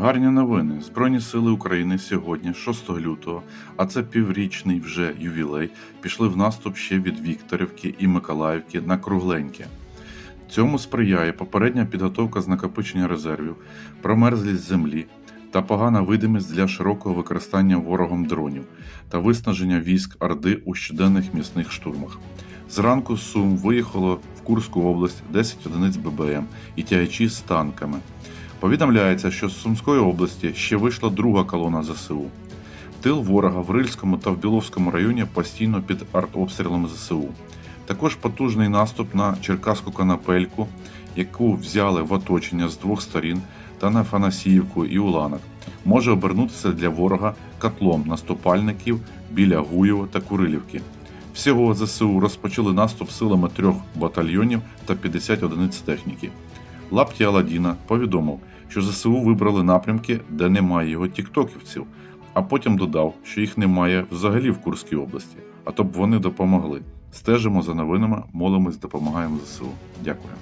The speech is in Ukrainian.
Гарні новини. Збройні сили України сьогодні, 6 лютого, а це піврічний вже ювілей, пішли в наступ ще від Вікторівки і Миколаївки на Кругленьке. Цьому сприяє попередня підготовка з накопичення резервів, промерзлість землі та погана видимість для широкого використання ворогом дронів та виснаження військ Орди у щоденних м'ясних штурмах. Зранку Сум виїхало в Курську область 10 одиниць ББМ і тягачі з танками. Повідомляється, що з Сумської області ще вийшла друга колона ЗСУ. Тил ворога в Рильському та в Біловському районі постійно під артобстрілами ЗСУ. Також потужний наступ на Черкаську канапельку, яку взяли в оточення з двох сторін, та на Фанасіївку і Уланок, може обернутися для ворога котлом наступальників біля Гуєва та Курилівки. Всього ЗСУ розпочали наступ силами трьох батальйонів та 50 одиниць техніки. Лапті Аладіна повідомив, що ЗСУ вибрали напрямки, де немає його тіктоківців, а потім додав, що їх немає взагалі в Курській області, а то б вони допомогли. Стежимо за новинами, молимось, допомагаємо ЗСУ. Дякую.